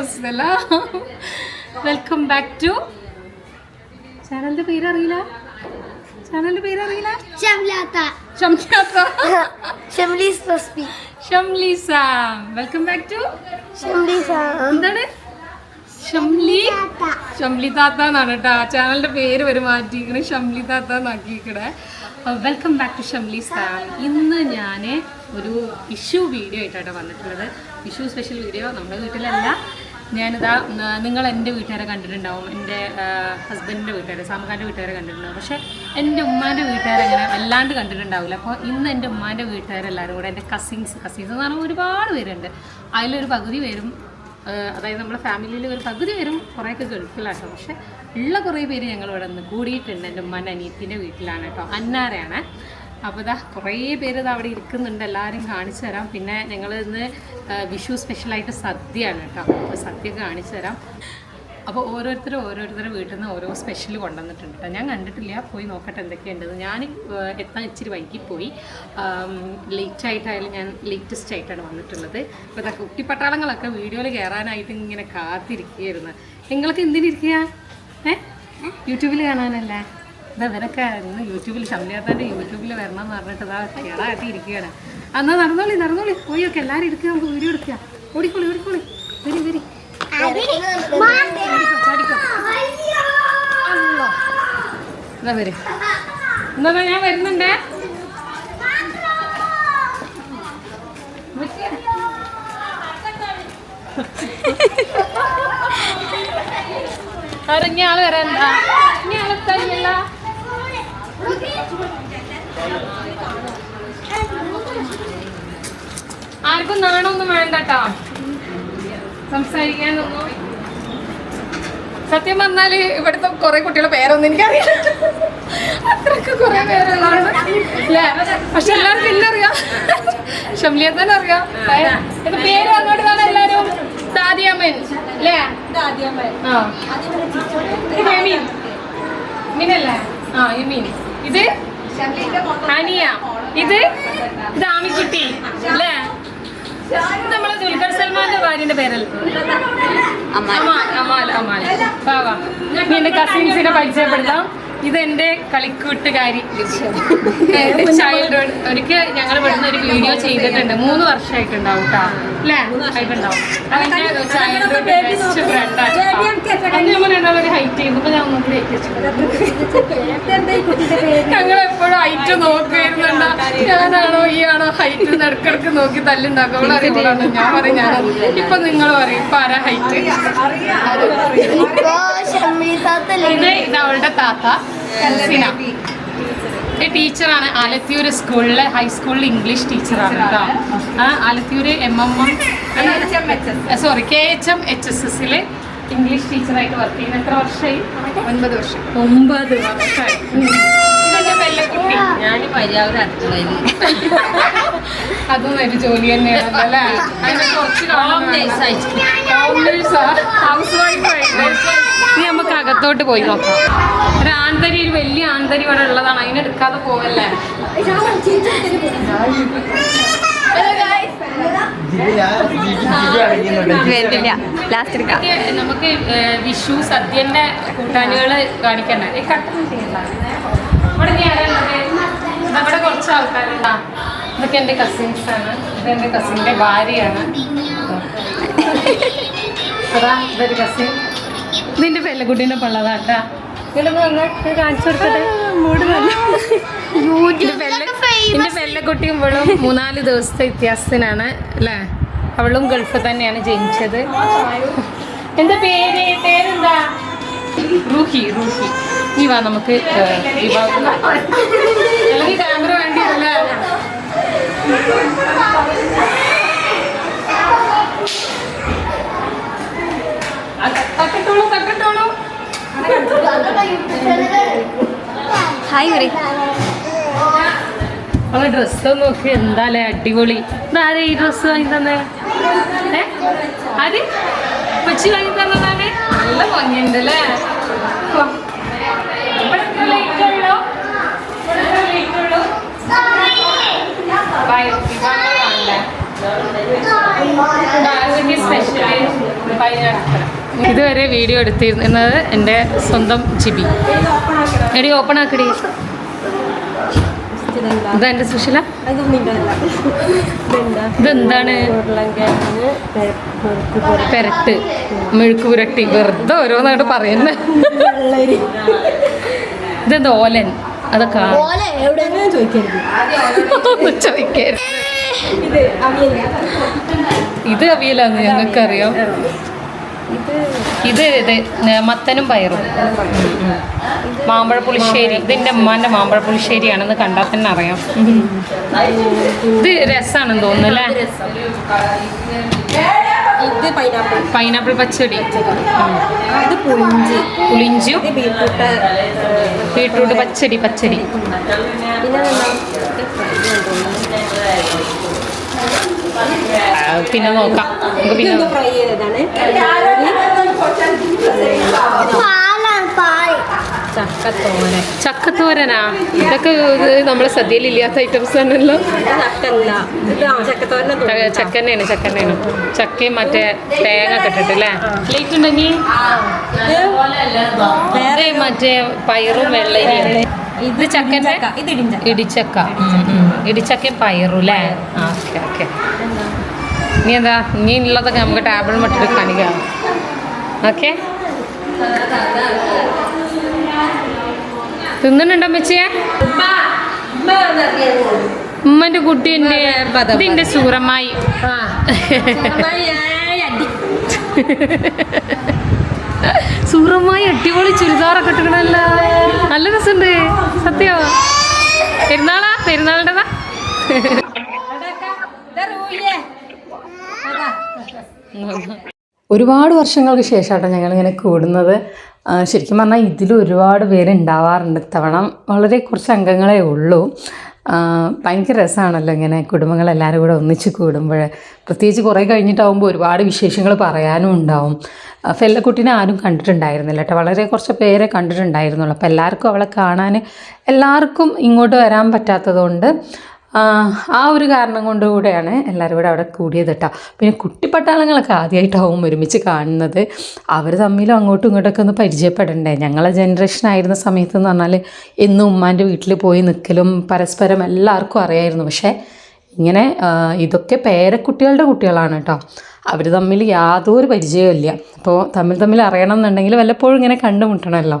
അസ്സലാം. Welcome back to ചാനലിന്റെ ചാനലിന്റെ വെൽക്കം ബാക്ക് ടു എന്താണ്? ഷംലി ഷംലി താത്ത എന്നാണ് കേട്ടോ ചാനലിന്റെ പേര് വരെ മാറ്റിയിരിക്കണേ. ഷംലി താത്ത എന്നാക്കിയിരിക്കണേ welcome back to Shamli Sam ഇന്ന് ഞാൻ ഒരു വിഷു വീഡിയോ ആയിട്ടാണ് വന്നിട്ടുള്ളത്. വിഷു സ്പെഷ്യൽ വീഡിയോ നമ്മുടെ വീട്ടിലല്ല. ഞാനിതാ നിങ്ങൾ എന്റെ വീട്ടുകാരെ കണ്ടിട്ടുണ്ടാവും. എന്റെ ഹസ്ബൻഡിന്റെ വീട്ടുകാരെ സാമക്കാന്റെ വീട്ടുകാരെ കണ്ടിട്ടുണ്ടാവും. പക്ഷേ എന്റെ ഉമ്മാന്റെ വീട്ടുകാരെ അങ്ങനെ വല്ലാണ്ട് കണ്ടിട്ടുണ്ടാവില്ല. അപ്പോൾ ഇന്ന് എന്റെ ഉമ്മാന്റെ വീട്ടുകാരെല്ലാവരും കൂടെ എന്റെ കസിൻസ് കസിൻസ് എന്ന് പറഞ്ഞാൽ ഒരുപാട് പേരുണ്ട്. അതിലൊരു പകുതി പേരും അതായത് നമ്മുടെ ഫാമിലിയിൽ ഒരു പകുതി പേരും കുറേയൊക്കെ ഗൾഫിലാട്ടോ. പക്ഷെ ഉള്ള കുറേ പേര് ഞങ്ങൾ ഇവിടെ നിന്ന് കൂടിയിട്ടുണ്ട്. എന്റെ ഉമ്മൻ അനിയത്തിന്റെ വീട്ടിലാണ് കേട്ടോ. അന്നാരയാണ്. അപ്പോൾ ഇതാ കുറേ പേര് ഇത് അവിടെ ഇരിക്കുന്നുണ്ട്. എല്ലാവരും കാണിച്ചു തരാം. പിന്നെ ഞങ്ങൾ ഇന്ന് വിഷു സ്പെഷ്യലായിട്ട് സദ്യയാണ് കേട്ടോ. അപ്പോൾ സദ്യ കാണിച്ചു തരാം. അപ്പോൾ ഓരോരുത്തരും ഓരോരുത്തരുടെ വീട്ടിൽ നിന്ന് ഓരോ സ്പെഷ്യൽ കൊണ്ടുവന്നിട്ടുണ്ട് കേട്ടോ. ഞാൻ കണ്ടിട്ടില്ല. പോയി നോക്കട്ടെ എന്തൊക്കെയുണ്ടെന്ന് ഞാൻ എത്താൻ ഇച്ചിരി വൈകിപ്പോയി ലേറ്റ് ആയിട്ടായാലും ഞാൻ ലേറ്റസ്റ്റ് ആയിട്ടാണ് വന്നിട്ടുള്ളത്. അപ്പോൾ ഇതാ കുട്ടിപ്പട്ടാളങ്ങളൊക്കെ വീഡിയോയിൽ കയറാനായിട്ട് ഇങ്ങനെ കാത്തിരിക്കുകയായിരുന്നു. നിങ്ങൾക്ക് എന്തിനിരിക്കുക ഏ? യൂട്യൂബിൽ കാണാനല്ലേ. ഇതാ ഇവരൊക്കെ ഇന്ന് യൂട്യൂബിൽ ശമ്പളിയാത്താന്റെ യൂട്യൂബിൽ വരണം എന്ന് പറഞ്ഞിട്ട് ഇതാ തയ്യാറായിട്ട് ഇരിക്കുകയാണ്. എന്നാൽ നടന്നോളി നടന്നോളി. പോയി ഒക്കെ എല്ലാവരും എടുക്കുക നമുക്ക് വീഡിയോ എടുക്കുക ഓടിക്കോളി ഓടിക്കോളി. വരി വരി. എന്നാ വരും. എന്നാ ഞാൻ വരുന്നുണ്ടേ. ഇറങ്ങി ആൾ വരണ്ട ഇനി ആളെത്തല്ല ആർക്കും നാണൊന്നും വേണ്ട കേട്ടോ. സംസാരിക്കാനൊന്നും സത്യം പറഞ്ഞാൽ ഇവിടുത്തെ കുറെ കുട്ടികളുടെ പേരൊന്നും എനിക്കറിയില്ല. അത്രയ്ക്ക് കുറെ പേരുള്ളതാണ്. അല്ലേ പക്ഷെ എല്ലാവർക്കും എല്ലാം അറിയാം ഷംലിയെ തന്നെ അറിയാം. എന്റെ പേര് അങ്ങോട്ട് തന്നെ എല്ലാരും ദാദിയമ്മൻ അല്ലേ ഇത് മീനല്ലേ ആ ഇത് ഹനിയ. ഇത് ഇത് ആമിക്കുട്ടി അല്ലേ ഇത് നമ്മളെ ദുൽഖർ സൽമാന്റെ ഭാര്യന്റെ പേരല്ലേ? അമാൽ ഇനി എന്റെ കസിൻസിനെ പരിചയപ്പെടുത്താം. ഇത് എന്റെ കളിക്കൂട്ടുകാരി ചൈൽഡ്ഹുഡ് ഒരിക്കൽ ഞങ്ങൾ ഇവിടുന്ന് ഒരു വീഡിയോ ചെയ്തിട്ടുണ്ട്. മൂന്ന് വർഷമായിട്ടുണ്ടാവും കേട്ടോ അല്ലേ ആയിട്ടുണ്ടാവും അതെന്റെ ചൈൽഡ്ഹുഡ് ബെസ്റ്റ് ഫ്രണ്ടാണ് അന്ന് ഹൈറ്റ് ഞാൻ കൂടി ഞങ്ങൾ എപ്പോഴും ഹൈറ്റ് ഞാനാണോ ഈ ആണോ ഹൈറ്റ് ഇടക്കിടക്ക് നോക്കി തല്ലുണ്ടാക്കും. അവൾ അറിയുമ്പോഴാണ് ഞാൻ പറയും ഞാൻ ഇപ്പൊ നിങ്ങൾ പറയും ഇപ്പൊ ആരാ ഹൈറ്റ് ഇത് ഇത് അവളുടെ താത്ത സിന. ടീച്ചറാണ്. ആലത്തിയൂർ സ്കൂളിലെ ഹൈസ്കൂളിൽ ഇംഗ്ലീഷ് ടീച്ചറാണ് കേട്ടോ. ആ Alathiyur M M M sorry K H M H S എസിൽ ഇംഗ്ലീഷ് ടീച്ചറായിട്ട് വർക്ക് ചെയ്യുന്നത് എത്ര വർഷമായി? ഒൻപത് വർഷം. ഒമ്പത് വർഷമായി. ഞാൻ അതും ഒരു ജോലി തന്നെയാണ് അല്ലേ? അതിനെ കുറച്ച് ഹോം നേഴ്സ് ആയിട്ട്. ഹൗസ് വൈഫായിട്ട് ഇനി നമുക്ക് അകത്തോട്ട് പോയി നോക്കാം. ഒരു ആന്തരി ഒരു വലിയ ആന്തരി ഇവിടെ ഉള്ളതാണ്. അതിനെടുക്കാതെ പോവല്ലേ? നമുക്ക് വിഷു സദ്യന്റെ കൂട്ടാനികൾ ഇവിടെ കുറച്ച് ഇതൊക്കെ എന്റെ കസിൻസ് ആണ് ഇത് എന്റെ കസിന്റെ ഭാര്യയാണ് ഇതൊരു കസിൻ നിന്റെ പെല്ലക്കുട്ടീനെ പള്ളതാട്ടാ കാണിച്ചു കൊടുക്കട്ടെ ഇതിന്റെ പെല്ല- ഇതിന്റെ പെല്ലക്കുട്ടിയും ഇവളും മൂന്നാൽ ദിവസത്തെ വ്യത്യാസത്തിനാണ് അല്ലേ? അവളും ഗൾഫ് തന്നെയാണ് ജനിച്ചത്. എന്താ പേര്? പേരെന്താ? റൂഹി റൂഹി. നീ വാ നമുക്ക് അല്ലെങ്കിൽ ക്യാമറ വേണ്ടി വരില്ലേ തക്കട്ടോളൂ തക്കട്ടോളൂ ഹായ് അവളെ ഡ്രസ്സ് നോക്കി എന്താലേ? അടിപൊളി. ഇതാരെ ഈ ഡ്രസ്സ് വാങ്ങി തന്നെ? ഏ? ആര്? കൊച്ചി വാങ്ങി തന്നതാണ് നല്ല ഭംഗിയുണ്ട് അല്ലേ? വാ. ഇവിടെ ഇതുവരെ വീഡിയോ എടുത്തിരുന്നത് എന്റെ സ്വന്തം ചിബി എടി ഓപ്പൺ ആക്കടി. ഇതാ എന്റെ സുശീല? ഇതെന്താണ്? പെരട്ട്. മെഴുക്ക് പുരട്ടി. വെറുതെ ഓരോന്നായിട്ട് പറയുന്നത് ഇതെന്താ ഓലൻ? അതൊക്കെ ചോദിക്കരുത്. ഇത് അവിയലാന്ന് ഞങ്ങൾക്കറിയാം. ഇത് ഇത് മത്തനും പയറും. മാമ്പഴ പുളിശ്ശേരി ഇതിന്റെ ഉമ്മാന്റെ മാമ്പഴ പുളിശ്ശേരിയാണെന്ന് കണ്ടാൽ തന്നെ അറിയാം. ഇത് രസമാണെന്ന് തോന്നുന്നു അല്ലേ? ഇത് പൈനാപ്പിൾ. പൈനാപ്പിൾ പച്ചടി. ഇത് പുളിഞ്ചി. പുളിഞ്ചും ബീട്രൂട്ട് ബീട്രൂട്ട് പച്ചടി പച്ചടി. പിന്നെ പിന്നെ നോക്കാം. നമുക്ക് പിന്നെ ഫ്രൈ ചെയ്തതാണ്. ചക്കത്തോരൻ. ചക്കത്തോരനാ? ഇതൊക്കെ ഇത് നമ്മളെ സദ്യയിൽ ഇല്ലാത്ത ഐറ്റംസ് ആണല്ലോ. ചക്കന്നെയാണ് ചക്കന്നെയാണ്. ചക്കയും മറ്റേ തേങ്ങ ഒക്കെ ഇട്ടിട്ട് അല്ലേ? ലേറ്റ് ഉണ്ടെങ്കിൽ വേറെ മറ്റേ പയറും വെള്ളരിയും. ഇത് ചക്കന്റെ ഇടിഞ്ച ഇടിച്ചക്ക. ഇടിച്ചക്കയും പയറും അല്ലേ? Okay okay. ഇനി എന്താ ഇനി ഉള്ളതൊക്കെ നമുക്ക് ടേബിൾ മട്ടിട്ട് കാണിക്കാം ഓക്കെ തിന്നുന്നുണ്ടോ അമ്മച്ചിയെ? ഉമ്മന്റെ കുട്ടി എന്റെ ഇതിന്റെ സൂറമായി സൂറമായി അടിപൊളി ചുരിദാറൊക്കെ ഇട്ടിക്കണല്ല നല്ല രസമുണ്ട്. സത്യോ? പെരുന്നാളാ? പെരുന്നാളുടേതാ ഒരുപാട് വർഷങ്ങൾക്ക് ശേഷമാണ് ഞങ്ങൾ ഇങ്ങനെ കൂടുന്നത് ശരിക്കും പറഞ്ഞാൽ ഇതിൽ ഒരുപാട് പേര് ഉണ്ടാവാറുണ്ട്. ഇത്തവണ വളരെ കുറച്ച് അംഗങ്ങളെ ഉള്ളൂ. ഭയങ്കര രസമാണല്ലോ ഇങ്ങനെ കുടുംബങ്ങളെല്ലാവരും കൂടെ ഒന്നിച്ച് കൂടുമ്പോൾ. പ്രത്യേകിച്ച് കുറേ കഴിഞ്ഞിട്ടാവുമ്പോൾ ഒരുപാട് വിശേഷങ്ങൾ പറയാനും ഉണ്ടാവും. ഫെല്ലക്കുട്ടീനെ ആരും കണ്ടിട്ടുണ്ടായിരുന്നില്ല കേട്ടോ. വളരെ കുറച്ച് പേരെ കണ്ടിട്ടുണ്ടായിരുന്നുള്ളൂ. അപ്പോൾ എല്ലാവർക്കും അവളെ കാണാൻ എല്ലാവർക്കും ഇങ്ങോട്ട് വരാൻ പറ്റാത്തതുകൊണ്ട് ആ, ഒരു കാരണം കൊണ്ട് കൂടെയാണ് എല്ലാവരും കൂടെ അവിടെ കൂടിയത് കേട്ടോ. പിന്നെ കുട്ടിപ്പട്ടാളങ്ങളൊക്കെ ആദ്യമായിട്ടാവും ഒരുമിച്ച് കാണുന്നത്. അവർ തമ്മിലും അങ്ങോട്ടും ഇങ്ങോട്ടൊക്കെ ഒന്ന് പരിചയപ്പെടണ്ടേ? ഞങ്ങളെ ജനറേഷൻ ആയിരുന്ന സമയത്ത് എന്ന് പറഞ്ഞാൽ എന്നും ഉമ്മാന്റെ വീട്ടിൽ പോയി നിൽക്കലും പരസ്പരം എല്ലാവർക്കും അറിയായിരുന്നു. പക്ഷേ ഇങ്ങനെ ഇതൊക്കെ പേരക്കുട്ടികളുടെ കുട്ടികളാണ് കേട്ടോ. അവർ തമ്മിൽ യാതൊരു പരിചയവും ഇല്ല. അപ്പോൾ തമ്മിൽ തമ്മിൽ അറിയണം എന്നുണ്ടെങ്കിൽ വല്ലപ്പോഴും ഇങ്ങനെ കണ്ടുമുട്ടണമല്ലോ.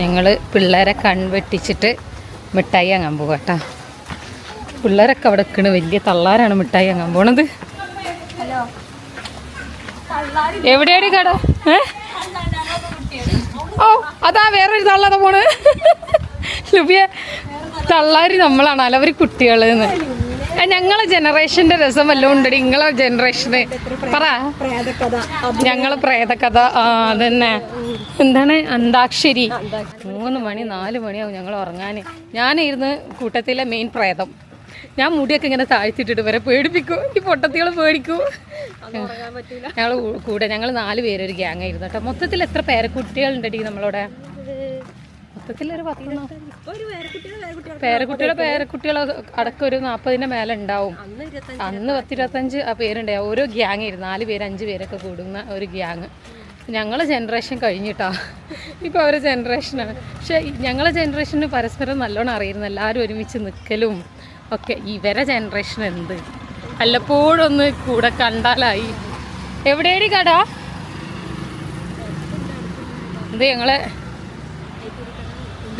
ഞങ്ങൾ പിള്ളേരെ കൺവെട്ടിച്ചിട്ട് മിഠായി അങ്ങാൻ പോകാം കേട്ടോ പിള്ളേരൊക്കെ അവിടെ നിൽക്കണ് വലിയ തള്ളാരാണ് മിഠായി അങ്ങാൻ പോണത്. എവിടെയാണ് കട? ഓ അതാ വേറൊരു തള്ളാതെ പോണ്. ലുബിയ തള്ളാരി നമ്മളാണ്. അലവരി അവർ ആ, ഞങ്ങളെ ജനറേഷന്റെ രസം വല്ലതും ഉണ്ടടി. നിങ്ങളെ ജനറേഷന് പറ. ഞങ്ങൾ പ്രേതകഥ. ആ അതന്നെ. എന്താണ്? അന്താക്ഷരി. മൂന്ന് മണി നാല് മണിയാവും ഞങ്ങൾ ഉറങ്ങാന്. ഞാനിരുന്ന് കൂട്ടത്തിലെ മെയിൻ പ്രേതം. ഞാൻ മുടിയൊക്കെ ഇങ്ങനെ താഴ്ത്തിട്ടിട്ട് വരെ പേടിപ്പിക്കൂ. ഈ പൊട്ടത്തികൾ പേടിക്കൂ. ഞങ്ങൾ കൂടെ ഞങ്ങൾ നാല് പേരൊരു ഗ്യാങ് ആയിരുന്നു കേട്ടോ. മൊത്തത്തിൽ എത്ര പേരക്കുട്ടികളുണ്ടടി നമ്മളവിടെ? മൊത്തത്തിൽ ഒരു പത്ത് പേരക്കുട്ടികളെ പേരക്കുട്ടികളെ അടക്കം ഒരു നാൽപ്പതിന്റെ മേലെ ഉണ്ടാവും. അന്ന് പത്തിരുപത്തഞ്ച് ആ പേരുണ്ടാവും ഓരോ ഗ്യാങ് ആയിരുന്നു. നാല് പേര് അഞ്ച് പേരൊക്കെ കൂടുന്ന ഒരു ഗ്യാങ്. ഞങ്ങളെ ജനറേഷൻ കഴിഞ്ഞിട്ടാ. ഇപ്പോൾ അവരെ ജനറേഷനാണ് പക്ഷെ ഞങ്ങളെ ജനറേഷന് പരസ്പരം നല്ലോണം അറിയുന്നു എല്ലാവരും ഒരുമിച്ച് നിൽക്കലും ഒക്കെ ഇവരെ ജനറേഷൻ എന്ത്? വല്ലപ്പോഴും ഒന്ന് കൂടെ കണ്ടാലായി. എവിടെയാണ് കട? ഇത് ഞങ്ങളെ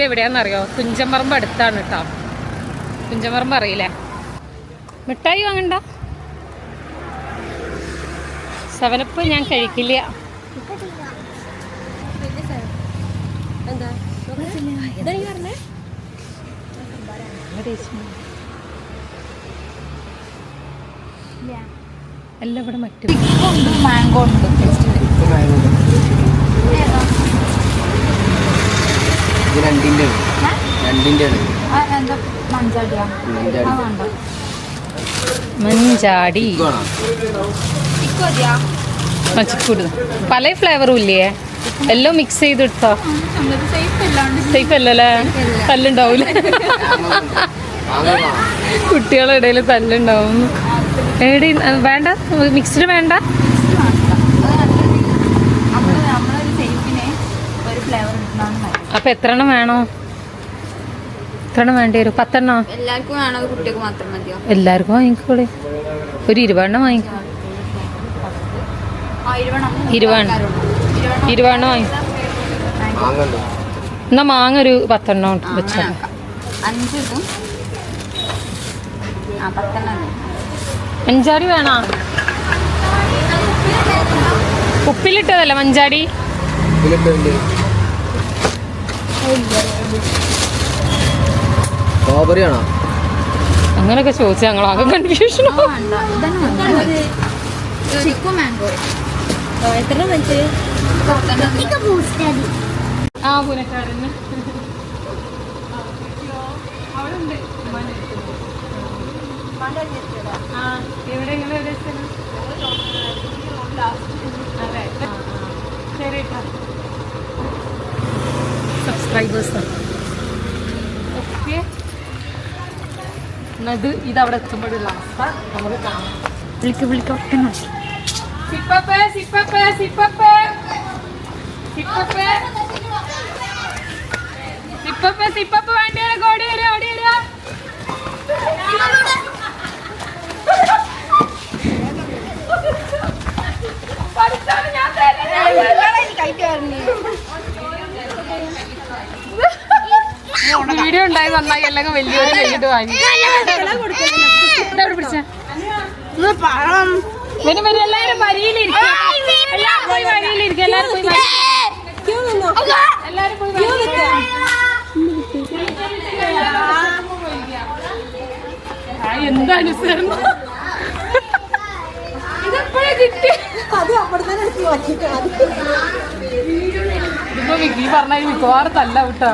ഇത് എവിടെയാണെന്നറിയോ? കുഞ്ചമ്പറമ്പ് അടുത്താണ് കേട്ടോ. കുഞ്ചമ്പറമ്പ് അറിയില്ലേ? മിഠായി വാങ്ങണ്ട. സെവനപ്പ് ഞാൻ കഴിക്കില്ല. എല്ലാം ഇവിടെ മറ്റു. മാംഗോ ഉണ്ട്. ഇത് രണ്ടിന്റെ രണ്ടിന്റെ മഞ്ചാടി. പല ഫ്ലേവറും ഇല്ലേ? എല്ലാം മിക്സ് ചെയ്തെടുത്തോ നമ്മളത് സേഫ് അല്ലല്ലേ തല്ലുണ്ടാവൂല? കുട്ടികളുടെ ഇടയിൽ തല്ലുണ്ടാവും. എവിടെ വേണ്ട. മിക്സ്ഡ് വേണ്ട. അപ്പൊ എത്ര എണ്ണം വേണോ? എത്ര എണ്ണം വേണ്ടി വരും? പത്തെണ്ണോ? എല്ലാവർക്കും വേണോ? കുട്ടികൾക്ക് മാത്രം മതിയോ? എല്ലാവർക്കും വാങ്ങിക്കോളെ. ഒരു ഇരുപതെണ്ണം വാങ്ങിക്കോ ഇരുവണ്ണം. ഇരുപതെണ്ണം. വാങ്ങി. വാങ്ങണ്ടോ എന്നാ മാങ്ങ ഒരു പത്തെണ്ണം വെച്ചോ. അഞ്ച് ഇതും ആ പത്തെണ്ണം മതി. വേണോ? ഉപ്പിലിട്ടതല്ല മഞ്ചാടി? ഇതിലിട്ടുണ്ട് സ്ട്രോബെറി ആണോ അങ്ങനെയൊക്കെ ചോദിച്ചാൽ ഞങ്ങൾ കൺഫ്യൂഷനോ കൺഫ്യൂഷൻ ആ ശരി ആ. ശരി സബ്സ്ക്രൈബേഴ്സ് ഓക്കെ ഇത് ഇതവിടെ എത്തുമ്പോഴുള്ള അവസ്ഥ നമുക്ക് കാണാം. ഒക്കെ സിപ്പപ്പേ സിപ്പപ്പേ സിപ്പപ്പേ. സിപ്പപ്പേ. സിപ്പപ്പേ സിപ്പപ്പ് വേണ്ടിയാണ് ഓടി വരിക ഓടി വരിക പഠിച്ചാണ് ഞാൻ വീഡിയോ ഉണ്ടായി നന്നായി. എല്ലാം വലിയൊരു വാങ്ങി. ഇതവിടെ പിടിച്ച വരും വരും. എല്ലാരും വരിയിലിരിക്കുക എല്ലാരും പോയി വരിയിലിരിക്കുക എല്ലാരും പോയി വരി- എല്ലാരും പോയി വരിയിലിരിക്കുക. ആ, എന്ത് അനുസരണം? അത് അപ്പുറത്തെ എടുത്ത് നോക്കിയിട്ട് ഇപ്പൊ വിക്കി പറഞ്ഞ മിക്കവാറും തല്ല വിട്ടോ.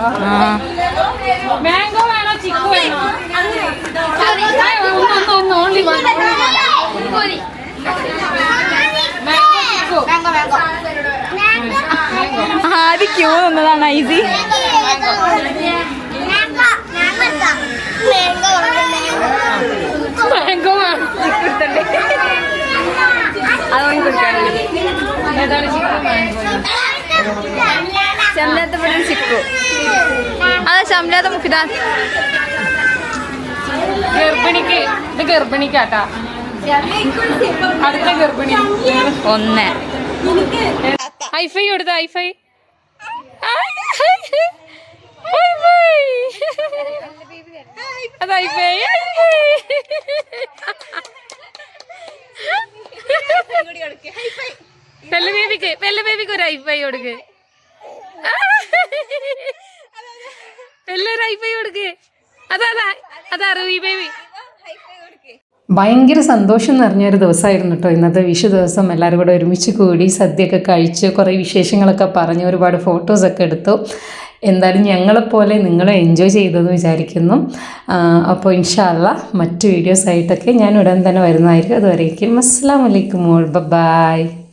മാംഗോ വേണോ ചിക്കു വേണോ? ഓൺലി മാംഗോ ആദ്യം ക്യൂ നിന്നതാണ് ഐസി. മാംഗോ വേണം. അത് വാങ്ങി മാംഗോ ശമ്പളത്തെ ഇവിടെ ചിക്കു. അതെ ശമ്പളത്തെ മുക്കിതാ ഗർഭിണിക്ക് ഇത് ഗർഭിണിക്കാട്ടാ. അടുത്ത ഗർഭിണി. ഒന്ന്. ഹൈഫൈ കൊടുത്ത ഹൈഫൈ. അത് ഹൈഫൈ. പെല്ല ബേബിക്ക് പെല്ല ബേബിക്ക് ഒരു ഹൈഫൈ കൊടുക്ക്. പെല്ലൊരു ഹൈഫൈ കൊടുക്ക്. അതാ അതാ അതാ റൂയി ബേബി. ഭയങ്കര സന്തോഷം നിറഞ്ഞൊരു ദിവസമായിരുന്നു കേട്ടോ ഇന്നത്തെ വിഷു ദിവസം. എല്ലാവരും കൂടെ ഒരുമിച്ച് കൂടി സദ്യയൊക്കെ കഴിച്ച് കുറേ വിശേഷങ്ങളൊക്കെ പറഞ്ഞ് ഒരുപാട് ഫോട്ടോസൊക്കെ എടുത്തു. എന്തായാലും ഞങ്ങളെപ്പോലെ നിങ്ങൾ എൻജോയ് ചെയ്തെന്ന് വിചാരിക്കുന്നു. അപ്പോൾ ഇൻഷാല്ല മറ്റ് വീഡിയോസ് ആയിട്ടൊക്കെ ഞാൻ ഉടൻ തന്നെ വരുന്നതായിരിക്കും. അതുവരേക്കും അസ്സാം വലൈക്കും മോൾ ബൈ